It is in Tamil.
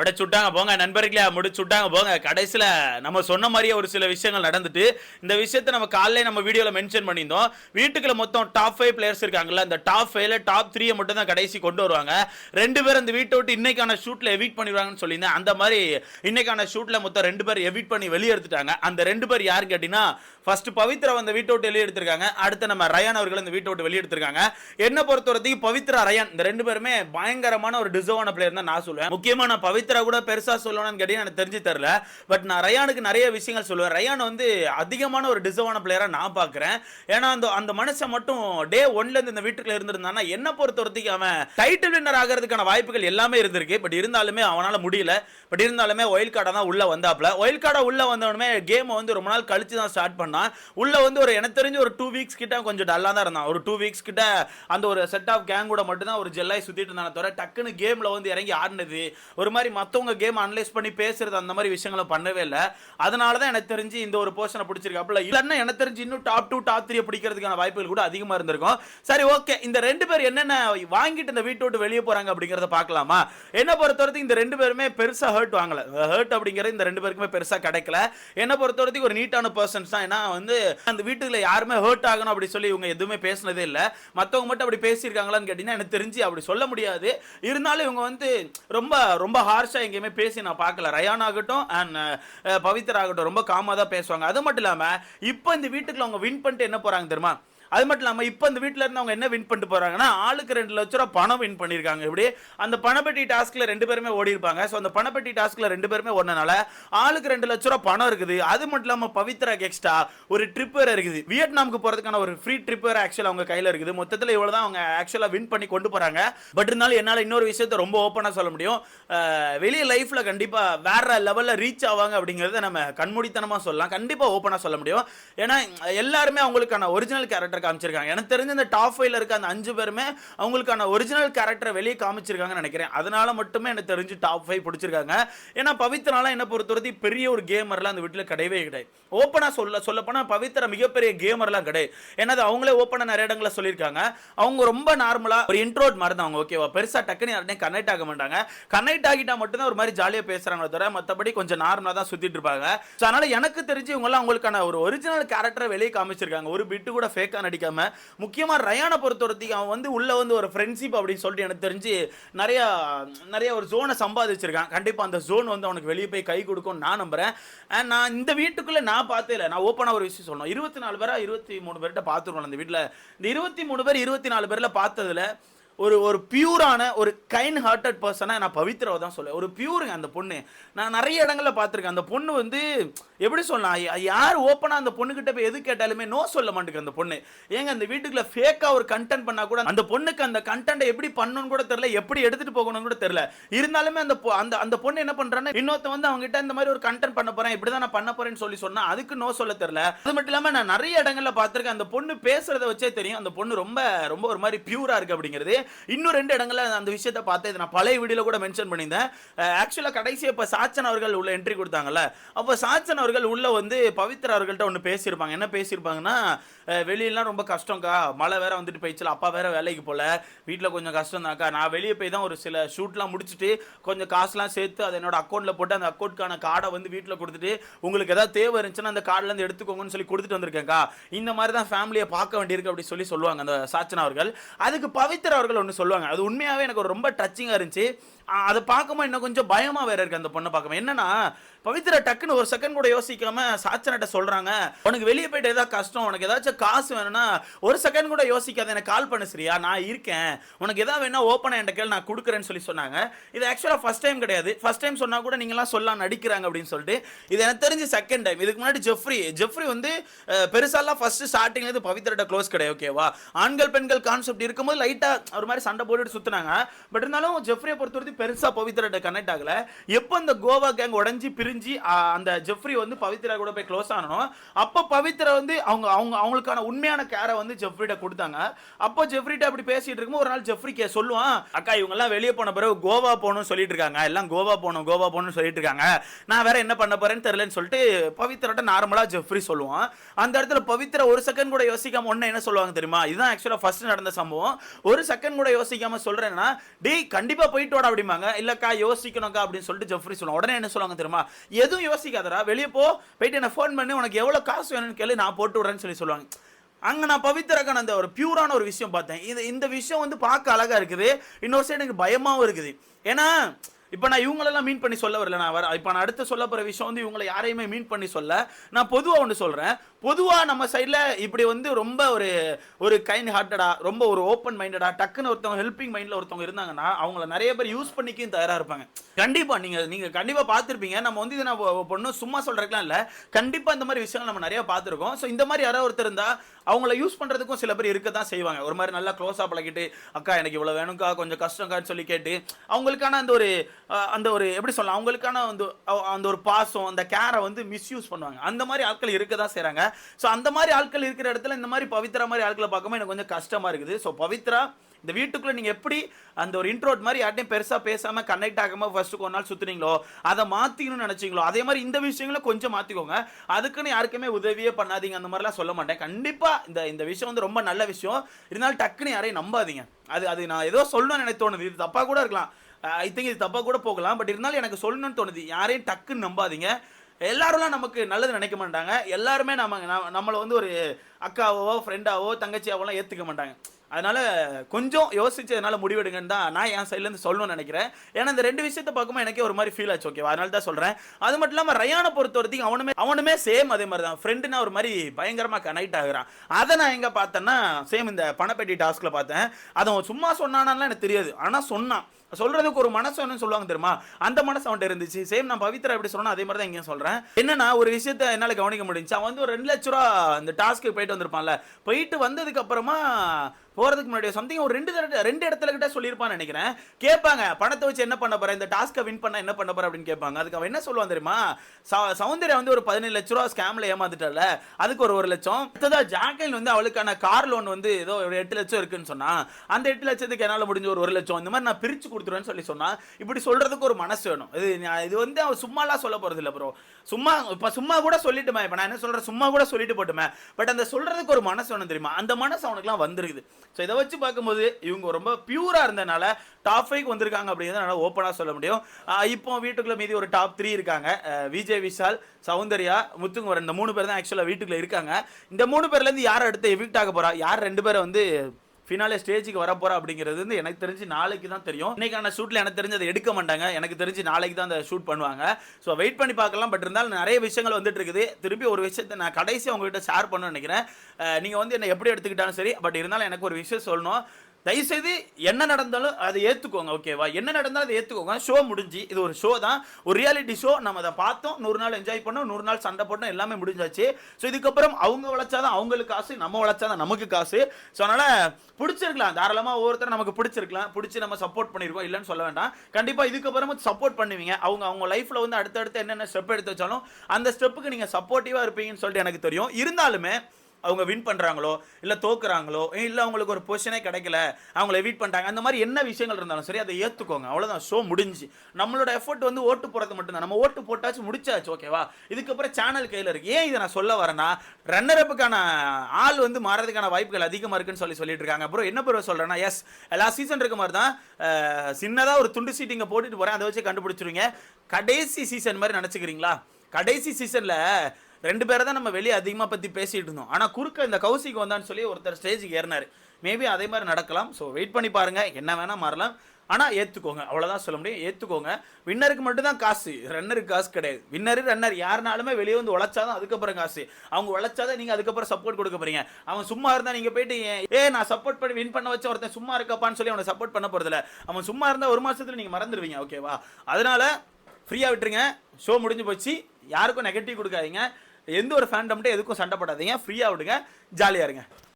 உடைச்சுட்டாங்க போங்க நண்பர்களே முடிச்சு விட்டாங்க போங்க. கடைசியில் நம்ம சொன்ன மாதிரியே ஒரு சில விஷயங்கள் நடந்துட்டு இந்த விஷயத்தை நம்ம காலையில் நம்ம வீடியோவில் மென்ஷன் பண்ணியிருந்தோம். வீட்டுக்குள்ள மொத்தம் டாப் ஃபைவ் பிளேயர்ஸ் இருக்காங்கல்ல அந்த டாப் ஃபைவ்ல டாப் த்ரீயை மட்டும் தான் கடைசி கொண்டு வருவாங்க. ரெண்டு பேர் இந்த வீட்டை விட்டு இன்னைக்கான ஷூட்டில் எவிட் பண்ணிடுவாங்கன்னு சொல்லியிருந்தேன். அந்த மாதிரி இன்னைக்கான ஷூட்டில் மொத்தம் ரெண்டு பேர் எவிட் பண்ணி வெளியே எடுத்துட்டாங்க. அந்த ரெண்டு பேர் யார் கேட்டீங்கன்னா ஃபர்ஸ்ட் பவித்ரா அந்த வீட்டை விட்டு வெளியே எடுத்திருக்காங்க. அடுத்து நம்ம ரயான் அவர்கள் அந்த வீட்டை விட்டு வெளியே எடுத்திருக்காங்க. என்ன பொறுத்தவரைக்கும் பவித்ரா ரயான் இந்த ரெண்டு பேருமே பயங்கரமான ஒரு டிசர்வான பிளேயர் தான் நான் சொல்லுவேன். முக்கியமான பவித்ரா பவித்ரா கூட பெருசா சொல்லணும்னு கேட்டீங்கன்னா எனக்கு தெரிஞ்சு தரல பட் நான் ரயானுக்கு நிறைய விஷயங்கள் சொல்லுவேன். ரயான் வந்து அதிகமான ஒரு டிசர்வான பிளேயரா நான் பாக்குறேன். ஏன்னா அந்த அந்த மனுஷன் மட்டும் டே ஒன்ல இருந்து இந்த வீட்டுக்குள்ள இருந்திருந்தானா என்ன பொறுத்த வரைக்கும் அவன் டைட்டில் வின்னர் ஆகிறதுக்கான வாய்ப்புகள் எல்லாமே இருந்திருக்கு. பட் இருந்தாலுமே அவனால முடியல. பட் இருந்தாலுமே ஒயில் கார்டா தான் உள்ள வந்தாப்ல ஒயில் கார்டா உள்ள வந்தவனுமே கேமை வந்து ரொம்ப நாள் கழிச்சு தான் ஸ்டார்ட் பண்ணான். உள்ள வந்து ஒரு எனக்கு தெரிஞ்சு ஒரு டூ வீக்ஸ் கிட்ட கொஞ்சம் டல்லா தான் இருந்தான். ஒரு டூ வீக்ஸ் கிட்ட அந்த ஒரு செட் ஆஃப் கேங் கூட மட்டும் தான் ஒரு ஜெல்லாய் சுத்திட்டு இருந்தான தவிர டக்குன்னு கேம்ல வந்து இறங்கி ஆடினது. ஒரு மாதிரி மற்றவங்க கேம் அனலைஸ் பண்ணி பேசுறது அந்த மாதிரி விஷயங்களை பண்ணவே இல்லை. அதனால தான் எனக்கு தெரிஞ்சு இந்த ஒரு போர்ஷனை பிடிச்சிருக்காப்புல. இல்லைன்னா எனக்கு தெரிஞ்சு இன்னும் டாப் டூ டாப் த்ரீ பிடிக்கிறதுக்கான வாய்ப்புகள் கூட அதிகமாக இருந்திருக்கும். சரி ஓகே இந்த ரெண்டு பேர் என்னென்ன வாங்கிட்டு இந்த வீட்டை விட்டு வெளியே போறாங்க அப்படிங்கிறத பார்க்கலாமா? என்ன பொறுத்தவரைக்கும் இந்த ரெண்டு பேருமே பெருசாக ஹர்ட் வாங்கல. ஹர்ட் அப்படிங்கிறது இந்த ரெண்டு பேருக்குமே பெருசாக கிடைக்கல. என்ன பொறுத்தவரைக்கும் ஒரு நீட்டான பர்சன்ஸ் தான். ஏன்னா வந்து அந்த வீட்டுல யாருமே ஹர்ட் ஆகணும் அப்படி சொல்லி இவங்க எதுவுமே பேசினதே இல்லை. மற்றவங்க மட்டும் அப்படி பேசியிருக்காங்களான்னு கேட்டீங்கன்னா எனக்கு தெரிஞ்சு அப்படி சொல்ல முடியாது. இருந்தாலும் இவங்க வந்து ரொம்ப ரொம்ப ஹார்ஸ் எங்கேயுமே பேசி நான் பார்க்கல. ரயான் ஆகட்டும் அண்ட் பவித்ரா ஆகட்டும் ரொம்ப காமா தான் பேசுவாங்க. அது மட்டும் இல்லாம இப்போ இந்த வீட்டுக்குள்ள அவங்க வின் பண்ணிட்டு என்ன போறாங்க தெரியுமா? அது மட்டும் இல்லாமல் இப்போ இந்த வீட்டில் இருந்து அவங்க என்ன வின் பண்ணிட்டு போகிறாங்கன்னா ஆளுக்கு ரெண்டு லட்ச ரூபா பணம் வின் பண்ணியிருக்காங்க. இப்படி அந்த பணப்பெட்டி டாஸ்கில் ரெண்டு பேருமே ஓடி இருப்பாங்க. ஸோ அந்த பணப்பெட்டி டாஸ்கில் ரெண்டு பேருமே ஓடினால ஆளுக்கு ரெண்டு லட்ச ரூபா பணம் இருக்குது. அது மட்டும் இல்லாமல் பவித்ரா எக்ஸ்ட்ரா ஒரு ட்ரிப் வேறு இருக்குது. வியட்நாமுக்கு போகிறதுக்கான ஒரு ஃப்ரீ ட்ரிப் வேறு ஆக்சுவலாக அவங்க கையில் இருக்குது. மொத்தத்தில் இவ்வளோ தான் அவங்க ஆக்சுவலாக வின் பண்ணி கொண்டு போகிறாங்க பட் இருந்தாலும் என்னால் இன்னொரு விஷயத்த ரொம்ப ஓப்பனாக சொல்ல முடியும். வெளியே லைஃப்பில் கண்டிப்பாக வேற லெவலில் ரீச் ஆவாங்க அப்படிங்கிறத நம்ம கண்மூடித்தனமாக சொல்லலாம். கண்டிப்பாக ஓப்பனாக சொல்ல முடியும். ஏன்னா எல்லாருமே அவங்களுக்கான ஒரிஜினல் கேரக்டர் காமிச்சிருக்காங்க. எனக்கு தெரிஞ்ச இந்த டாப் ஃபைவ்ல இருக்க அந்த அஞ்சு பேருமே அவங்களுக்கான ஒரிஜினல் கேரக்டரை வெளியே காமிச்சிருக்காங்கன்னு நினைக்கிறேன். அதனால மட்டுமே எனக்கு தெரிஞ்சு டாப் ஃபைவ் பிடிச்சிருக்காங்க. ஏன்னா பவித்ராலாம் என்ன பொறுத்தவரைக்கும் பெரிய ஒரு கேமர்லாம் அந்த வீட்டில் கிடையவே கிடையாது. ஓப்பனாக சொல்ல சொல்லப்போனால் பவித்ரா மிகப்பெரிய கேமர்லாம் கிடையாது. ஏன்னா அவங்களே ஓப்பனாக நிறைய இடங்களில் சொல்லியிருக்காங்க. அவங்க ரொம்ப நார்மலாக ஒரு இன்ட்ரோட் மாதிரி தான் அவங்க ஓகேவா பெருசாக டக்குன்னு யார்ட்டையும் கனெக்ட் ஆக மாட்டாங்க. கனெக்ட் ஆகிட்டா மட்டும்தான் ஒரு மாதிரி ஜாலியாக பேசுகிறாங்களே தவிர மற்றபடி கொஞ்சம் நார்மலாக தான் சுற்றிட்டு இருப்பாங்க. ஸோ அதனால் எனக்கு தெரிஞ்சு இவங்கெல்லாம் அவங்களுக்கான ஒரு ஒரிஜினல் கேரக்டரை வெளியே காமிச்சிருக்காங்க. ஒரு பிட்டு கூட ஃபேக்காக நடிக்காம. முக்கியமாக ரயானை பொறுத்த அவன் வந்து உள்ளே வந்து ஒரு ஃப்ரெண்ட்ஷிப் அப்படின்னு சொல்லிட்டு எனக்கு தெரிஞ்சு நிறைய நிறைய ஒரு ஜோனை சம்பாதிச்சிருக்கான். கண்டிப்பாக அந்த ஜோன் வந்து அவனுக்கு வெளியே போய் கை கொடுக்கும்னு நான் நம்புகிறேன் நான் இந்த வீட்டுக்குள்ளே நான் பார்த்தே இல்லை. நான் ஓப்பனாக ஒரு விஷயம் சொல்லணும். இருபத்தி நாலு பேரா இருபத்தி மூணு பேர்கிட்ட பார்த்துருக்கோம் அந்த வீட்டில் இந்த இருபத்தி மூணு பேர் இருபத்தி நாலு பேரில் பார்த்ததுல ஒரு ஒரு பியூரான ஒரு கைண்ட் ஹார்ட்டட் பர்சனாக நான் பவித்ராவை தான் சொல்லுவேன். ஒரு பியூருங்க அந்த பொண்ணு. நான் நிறைய இடங்களில் பார்த்துருக்கேன். அந்த பொண்ணு வந்து எப்படி சொல்லலாம் யார் ஓப்பனாக அந்த பொண்ணுக்கிட்ட போய் எது கேட்டாலுமே நோ சொல்ல மாட்டேங்குது அந்த பொண்ணு. ஏங்க அந்த வீட்டுக்குள்ள ஃபேக்காக ஒரு கண்டென்ட் பண்ணால் கூட அந்த பொண்ணுக்கு அந்த கண்டென்ட்டை எப்படி பண்ணணும்னு கூட தெரில எப்படி எடுத்துகிட்டு போகணும்னு கூட தெரில இருந்தாலுமே அந்த பொ- அந்த அந்த பொண்ணு என்ன பண்றான்னா இன்னொருத்த வந்து அவங்ககிட்ட இந்த மாதிரி ஒரு கண்டென்ட் பண்ண போகிறேன் இப்படி தான் நான் பண்ண போகிறேன்னு சொல்லி சொன்னால் அதுக்கு நோ சொல்ல தெரில அது மட்டும் இல்லாமல் நான் நிறைய இடங்களில் பார்த்துருக்கேன் அந்த பொண்ணு பேசுகிறத வச்சே தெரியும். அந்த பொண்ணு ரொம்ப ரொம்ப ஒரு மாதிரி பியூராக இருக்குது அப்படிங்கிறது. இன்னும் ரெண்டு இடங்களில் அந்த விஷயத்தை பார்த்தேன். இதை நான் பழைய வீடியோவில் கூட மென்ஷன் பண்ணியிருந்தேன். ஆக்சுவலாக கடைசி இப்போ சாச்சன் அவர்கள் உள்ள என்ட்ரி கொடுத்தாங்கல்ல. அப்போ சாச்சன் அவர்கள் உள்ளே வந்து பவித்ரா அவர்கள்ட்ட ஒன்று பேசியிருப்பாங்க. என்ன பேசியிருப்பாங்கன்னா அஹ், வெளியெல்லாம் ரொம்ப கஷ்டம்க்கா. மழை வேற வந்துட்டு போயிடுச்சுல. அப்பா வேற வேலைக்கு போகல வீட்டில் கொஞ்சம் கஷ்டம் தான்க்கா நான் வெளியே போய் தான் ஒரு சில ஷூட்லாம் முடிச்சுட்டு கொஞ்சம் காசுலாம் சேர்த்து அதை என்னோட அக்கௌண்ட்டில் போட்டு அந்த அக்கௌண்ட்கான கார்டை வந்து வீட்டில் கொடுத்துட்டு உங்களுக்கு ஏதாவது தேவை இருந்துச்சுன்னா அந்த கார்டுலேருந்து எடுத்துக்கோங்கன்னு சொல்லி கொடுத்துட்டு வந்திருக்கேன்க்கா. இந்த மாதிரி தான் ஃபேமிலியை பார்க்க வேண்டியிருக்கு அப்படி சொல்லி சொல்லுவாங்க அந்த சாச்சனா அவர்கள். அதுக்கு பவித்ரா அவர்கள் ஒன்று சொல்லுவாங்க. அது உண்மையாகவே எனக்கு ஒரு ரொம்ப டச்சிங்காக இருந்துச்சு. அதை பார்க்கும்போது இன்னும் கொஞ்சம் பயமா வேற இருக்கு அந்த பொண்ணை பார்க்கும்போது. என்னன்னா பவித்ரா டக்குன்னு ஒரு செகண்ட் கூட யோசிக்காம சாச்சனட்ட சொல்றாங்க. உனக்கு வெளியே போயிட்டு ஏதாவது கஷ்டம் உனக்கு ஏதாச்சும் காசு வேணும்னா ஒரு செகண்ட் கூட யோசிக்காத எனக்கு கால் பண்ணு சரியா? நான் இருக்கேன். உனக்கு ஏதாவது வேணா ஓப்பனா என்கிட்ட கேள் நான் கொடுக்குறேன்னு சொல்லி சொன்னாங்க. இது ஆக்சுவலாக ஃபர்ஸ்ட் டைம் கிடையாது. ஃபர்ஸ்ட் டைம் சொன்னா கூட நீங்களாம் சொல்லலாம் நடிக்கிறாங்க அப்படின்னு சொல்லிட்டு. இது எனக்கு தெரிஞ்சு செகண்ட் டைம் இதுக்கு முன்னாடி ஜெஃப்ரி ஜெஃப்ரி வந்து பெருசாலாம் ஃபர்ஸ்ட் ஸ்டார்டிங்ல இருந்து க்ளோஸ் கிடையாது ஓகேவா ஆண்கள் பெண்கள் கான்செப்ட் இருக்கும்போது லைட்டா ஒரு மாதிரி சண்டை போட்டுட்டு சுற்றுனாங்க பட் இருந்தாலும் ஜெஃப்ரியை பொறுத்த பெருசாக பவித்ராட்ட கனெக்ட் ஆகலை. எப்போ இந்த கோவா கேங் உடஞ்சி பிரிஞ்சு அந்த ஜெஃப்ரி வந்து பவித்ரா கூட போய் க்ளோஸ் ஆனோம் அப்போ பவித்ரா வந்து அவங்க அவங்க அவங்களுக்கான உண்மையான கேரை வந்து ஜெஃப்ரிட்ட கொடுத்தாங்க. அப்போ ஜெஃப்ரிட்ட அப்படி பேசிட்டு இருக்கும்போது ஒரு நாள் ஜெஃப்ரி கே சொல்லுவான் அக்கா இவங்கெல்லாம் வெளியே போன பிறகு கோவா போகணும்னு சொல்லிட்டு இருக்காங்க. எல்லாம் கோவா போகணும் கோவா போகணும்னு சொல்லிட்டு இருக்காங்க. நான் வேற என்ன பண்ண போறேன்னு தெரியலன்னு சொல்லிட்டு பவித்ராட்ட நார்மலாக ஜெஃப்ரி சொல்லுவான். அந்த இடத்துல பவித்ரா ஒரு செகண்ட் கூட யோசிக்காம ஒன்னு என்ன சொல்லுவாங்க தெரியுமா? இதுதான் ஆக்சுவலாக ஃபர்ஸ்ட் நடந்த சம்பவம். ஒரு செகண்ட் கூட யோசிக்காம சொல்றேன்னா டேய் கண்டிப்பா போயிட்டு வாடா அப்படி அப்படிம்பாங்க இல்லக்கா யோசிக்கணும்க்கா அப்படின்னு சொல்லிட்டு ஜெஃப்ரி சொல்லுவாங்க உடனே என்ன சொல்லுவாங்க தெரியுமா? எதுவும் யோசிக்காதடா வெளியே போ போயிட்டு என்ன ஃபோன் பண்ணி உனக்கு எவ்வளோ காசு வேணும்னு கேளு நான் போட்டு விடுறேன்னு சொல்லி சொல்லுவாங்க. அங்க நான் பவித்திரக்கான அந்த ஒரு பியூரான ஒரு விஷயம் பார்த்தேன். இது இந்த விஷயம் வந்து பார்க்க அழகா இருக்குது. இன்னொரு சைடு எனக்கு பயமாவும் இருக்குது. ஏன்னா இப்போ நான் இவங்களெல்லாம் மீன் பண்ணி சொல்ல வரல நான் வர இப்போ நான் அடுத்து சொல்ல போகிற விஷயம் வந்து இவங்களை யாரையுமே மீன் பண்ணி சொல்ல. நான் பொதுவாக ஒன்று சொல்கிறேன் பொதுவாக நம்ம சைடில் இப்படி வந்து ரொம்ப ஒரு ஒரு கைண்ட் ஹார்ட்டடாக ரொம்ப ஒரு ஓப்பன் மைண்டடாக டக்குன்னு ஒருத்தவங்க ஹெல்பிங் மைண்டில் ஒருத்தவங்க இருந்தாங்கன்னா அவங்கள நிறைய பேர் யூஸ் பண்ணிக்கும் தயாராக இருப்பாங்க. கண்டிப்பாக நீங்கள் நீங்கள் கண்டிப்பாக பார்த்துருப்பீங்க. நம்ம வந்து இதை நான் பொண்ணு சும்மா சொல்கிறதுக்குலாம் இல்லை. கண்டிப்பாக இந்த மாதிரி விஷயங்கள் நம்ம நிறையா பார்த்துருக்கோம். ஸோ இந்த மாதிரி யாராவது ஒருத்தர் இருந்தால் அவங்கள யூஸ் பண்ணுறதுக்கும் சில பேர் இருக்க தான் செய்வாங்க. ஒரு மாதிரி நல்லா க்ளோஸாக பழகிட்டு அக்கா எனக்கு இவ்வளோ வேணும்க்கா கொஞ்சம் கஷ்டங்கான்னு சொல்லி கேட்டு அவங்களுக்கான அந்த ஒரு அந்த ஒரு எப்படி சொல்லலாம் அவங்களுக்கான அந்த அந்த ஒரு பாசம் அந்த கேரை வந்து மிஸ்யூஸ் பண்ணுவாங்க. அந்த மாதிரி ஆட்கள் இருக்க தான் செய்கிறாங்க ஸோ அந்த மாதிரி ஆட்கள் இருக்கிற இடத்துல இந்த மாதிரி பவித்ரா மாதிரி ஆட்களை பார்க்கும்போது எனக்கு கொஞ்சம் கஷ்டமாக இருக்குது. ஸோ பவித்ரா இந்த வீட்டுக்குள்ளே நீங்கள் எப்படி அந்த ஒரு இன்ட்ரோட் மாதிரி யார்ட்டையும் பெருசாக பேசாமல் கனெக்ட் ஆகாமல் ஃபர்ஸ்ட் ஒரு நாள் சுற்றுனீங்களோ அதை மாற்றிக்கணும்னு நினச்சிங்களோ அதே மாதிரி இந்த விஷயங்களும் கொஞ்சம் மாற்றிக்கோங்க அதுக்குன்னு யாருக்குமே உதவியே பண்ணாதீங்க. அந்த மாதிரிலாம் சொல்ல மாட்டேன். கண்டிப்பாக இந்த இந்த விஷயம் வந்து ரொம்ப நல்ல விஷயம். இருந்தாலும் டக்குன்னு யாரையும் நம்பாதீங்க. அது அது நான் ஏதோ சொல்லணும்னு நினைத்தோணுது. இது தப்பாக கூட இருக்கலாம். ஐ திங்க் இது தப்பாக கூட போகலாம். பட் இருந்தாலும் எனக்கு சொல்லணும்னு தோணுது. யாரையும் டக்குன்னு நம்பாதீங்க. எல்லாரும்லாம் நமக்கு நல்லது நினைக்க மாட்டாங்க. எல்லாருமே நம்ம நம்மளை வந்து ஒரு அக்காவோ ஃப்ரெண்டாவோ தங்கச்சியாவோலாம் ஏற்றுக்க மாட்டாங்க. அதனால் கொஞ்சம் யோசிச்சு அதனால் முடிவெடுங்கன்னு தான் நான் என் சைட்லேருந்து சொல்லணும்னு நினைக்கிறேன். ஏன்னா இந்த ரெண்டு விஷயத்தை பார்க்கும்போது எனக்கே ஒரு மாதிரி ஃபீல் ஆச்சு. ஓகேவா அதனால தான் சொல்கிறேன் அது மட்டும் இல்லாமல் ரயானை பொறுத்த வரைக்கும் அவனுமே அவனுமே சேம் அதே மாதிரி தான். ஃப்ரெண்டுனா ஒரு மாதிரி பயங்கரமாக கனெக்ட் ஆகுறான். அதை நான் எங்கே பார்த்தேன்னா சேம் இந்த பணப்பெட்டி டாஸ்கில் பார்த்தேன். அதை அவன் சும்மா சொன்னானான்லாம் எனக்கு தெரியாது. ஆனால் சொன்னான். சொல்றதுக்கு ஒரு மனசு வேணும்னு சொல்லுவாங்க தெரியுமா? அந்த மனசு அவன்கிட்ட இருந்துச்சு. சேம் நான் பவித்ரா எப்படி சொன்னா அதே மாதிரி தான் இங்கேயும் சொல்றேன். என்னன்னா ஒரு விஷயத்த என்னால் கவனிக்க முடிஞ்சு அவன் வந்து ஒரு ரெண்டு லட்ச ரூபா அந்த டாஸ்க்கு போயிட்டு வந்திருப்பான்ல. போயிட்டு வந்ததுக்கு அப்புறமா போகிறதுக்கு முன்னாடி சம்திங் ஒரு ரெண்டு தடவை ரெண்டு இடத்துல கிட்ட சொல்லியிருப்பான்னு நினைக்கிறேன். கேட்பாங்க பணத்தை வச்சு என்ன பண்ண போகிற இந்த டாஸ்க்கை வின் பண்ண என்ன பண்ண போகிற அப்படின்னு கேட்பாங்க. அதுக்கு அவன் என்ன சொல்லுவான் தெரியுமா? சௌந்தர்யா வந்து ஒரு பதினேழு லட்ச ரூபா ஸ்கேமில் ஏமாந்துட்டால அதுக்கு ஒரு ஒரு லட்சம். அடுத்ததாக ஜாக்கலின் வந்து அவளுக்கான கார் லோன் வந்து ஏதோ ஒரு எட்டு லட்சம் இருக்குன்னு சொன்னால் அந்த எட்டு லட்சத்துக்கு என்னால் முடிஞ்ச ஒரு ஒரு லட்சம். இந்த மாதிரி நான் பிரித்து கொடுத்துருவேன்னு சொல்லி சொன்னால் இப்படி சொல்கிறதுக்கு ஒரு மனசு வேணும். இது இது வந்து அவன் சும்மாலாம் சொல்ல போகிறது இல்லை ப்ரோ சும்மா இப்ப சும்மா கூட சொல்லிட்டுமா இப்ப நான் என்ன சொல்றேன் சும்மா கூட சொல்லிட்டு போட்டுமே. பட் அந்த சொல்றதுக்கு ஒரு மனசு ஒன்று தெரியுமா? அந்த மனசு அவனுக்குலாம் வந்துருக்குது. ஸோ இதை வச்சு பார்க்கும்போது இவங்க ரொம்ப பியூரா இருந்தனால டாப் ஃபைவ் வந்திருக்காங்க அப்படிங்கிறத என்னால் ஓப்பனாக சொல்ல முடியும். இப்போ வீட்டுக்குள்ள மீதி ஒரு டாப் த்ரீ இருக்காங்க. விஜய் விஷால் சௌந்தர்யா முத்துங்குமரன் இந்த மூணு பேர் தான் ஆக்சுவலாக வீட்டுக்குள்ள இருக்காங்க. இந்த மூணு பேர்லேருந்து யார் அடுத்து எவிக்ட் ஆக போறா? யார் ரெண்டு பேரை வந்து ஃபினாலே ஸ்டேஜுக்கு வரப்போறா அப்படிங்கிறது வந்து எனக்கு தெரிஞ்சு நாளைக்கு தான் தெரியும். இன்னைக்கான ஷூட்ல எனக்கு தெரிஞ்சு அதை எடுக்க மாட்டாங்க. எனக்கு தெரிஞ்சு நாளைக்கு தான் அந்த ஷூட் பண்ணுவாங்க. ஸோ வெயிட் பண்ணி பார்க்கலாம். பட் இருந்தாலும் நிறைய விஷயங்கள் வந்துட்டு இருக்குது. திருப்பி ஒரு விஷயத்தை நான் கடைசி உங்ககிட்ட ஷேர் பண்ணணும்னு நினைக்கிறேன். நீங்கள் வந்து என்ன எப்படி எடுத்துக்கிட்டாலும் சரி பட் இருந்தாலும் எனக்கு ஒரு விஷயம் சொல்லணும். தயவுசெய்து என்ன நடந்தாலும் அதை ஏற்றுக்கோங்க ஓகேவா என்ன நடந்தாலும் அதை ஏற்றுக்கோங்க ஷோ முடிஞ்சு. இது ஒரு ஷோ தான். ஒரு ரியாலிட்டி ஷோ நம்ம அதை பார்த்தோம். நூறு நாள் என்ஜாய் பண்ணோம். நூறு நாள் சண்டை போட்டோம். எல்லாமே முடிஞ்சாச்சு. ஸோ இதுக்கப்புறம் அவங்க உழைச்சாதான் அவங்களுக்கு காசு நம்ம உழைச்சாதான் நமக்கு காசு. ஸோ அதனால் பிடிச்சிருக்கலாம். தாராளமாக ஒவ்வொருத்தரும் நமக்கு பிடிச்சிருக்கலாம். பிடிச்சி நம்ம சப்போர்ட் பண்ணியிருக்கோம் இல்லைன்னு சொல்ல வேண்டாம். கண்டிப்பாக இதுக்கப்புறமும் சப்போர்ட் பண்ணுவீங்க. அவங்க அவங்க லைஃப்பில் வந்து அடுத்தடுத்து என்னென்ன ஸ்டெப் எடுத்து வச்சாலும் அந்த ஸ்டெப்புக்கு நீங்கள் சப்போர்ட்டிவாக இருப்பீங்கன்னு சொல்லிட்டு எனக்கு தெரியும். இருந்தாலுமே அவங்க வின் பண்ணுறாங்களோ இல்லை தோக்குறாங்களோ இல்லை அவங்களுக்கு ஒரு பொசிஷனே கிடைக்கல அவங்கள எவிட் பண்ணிட்டாங்க அந்த மாதிரி என்ன விஷயங்கள் இருந்தாலும் சரி அதை ஏற்றுக்கோங்க அவ்வளோதான் ஷோ முடிஞ்சு. நம்மளோட எஃபர்ட் வந்து ஓட்டு போடுறது மட்டும்தான். நம்ம ஓட்டு போட்டாச்சு முடிச்சாச்சு ஓகேவா இதுக்கப்புறம் சேனல் கையில் இருக்கு. ஏன் இதை நான் சொல்ல வரேன்னா ரன்னர் அப்புக்கான ஆள் வந்து மாறதுக்கான வாய்ப்புகள் அதிகமாக இருக்குன்னு சொல்லி சொல்லிட்டு இருக்காங்க. அப்புறம் என்ன பிறகு சொல்கிறேன்னா எஸ் எல்லா சீசன் இருக்க மாதிரி தான் சின்னதாக ஒரு துண்டு சீட்டிங்கை போட்டுட்டு போகிறேன் அதை வச்சு கண்டுபிடிச்சிருவீங்க. கடைசி சீசன் மாதிரி நினச்சிக்கிறீங்களா? கடைசி சீசனில் ரெண்டு பேரை தான் நம்ம வெளியே அதிகமாக பற்றி பேசிகிட்டு இருந்தோம். ஆனால் குறுக்க இந்த கௌசிக்கு வந்தான்னு சொல்லி ஒருத்தர் ஸ்டேஜுக்கு ஏறினார். மேபி அதே மாதிரி நடக்கலாம். ஸோ வெயிட் பண்ணி பாருங்கள் என்ன வேணால் மாறலாம். ஆனால் ஏற்றுக்கோங்க அவ்வளோதான் சொல்ல முடியும். ஏற்றுக்கோங்க வின்னருக்கு மட்டும்தான் காசு. ரன்னருக்கு காசு கிடையாது. வின்னரு ரன்னர் யாருனாலுமே வெளியே வந்து உழைச்சாதான் அதுக்கப்புறம் காசு. அவங்க உழைச்சாதான் நீங்கள் அதுக்கப்புறம் சப்போர்ட் கொடுக்க போறீங்க. அவன் சும்மா இருந்தால் நீங்கள் போயிட்டு ஏ நான் சப்போர்ட் பண்ணி வின் பண்ண வச்ச ஒருத்தன் சும்மா இருக்காப்பான்னு சொல்லி அவனை சப்போர்ட் பண்ண போகிறதில்ல அவன் சும்மா இருந்தால் ஒரு மாதத்தில் நீங்கள் மறந்துடுவீங்க. ஓகேவா அதனால் ஃப்ரீயாக விட்டுருங்க. ஷோ முடிஞ்சு போச்சு. யாருக்கும் நெகட்டிவ் கொடுக்காதீங்க. எந்த ஒரு ஃபேண்டம்கிட்ட எதுக்கும் சண்டை போடாதீங்க. ஃப்ரீயாக விடுங்க. ஜாலியாக இருங்க.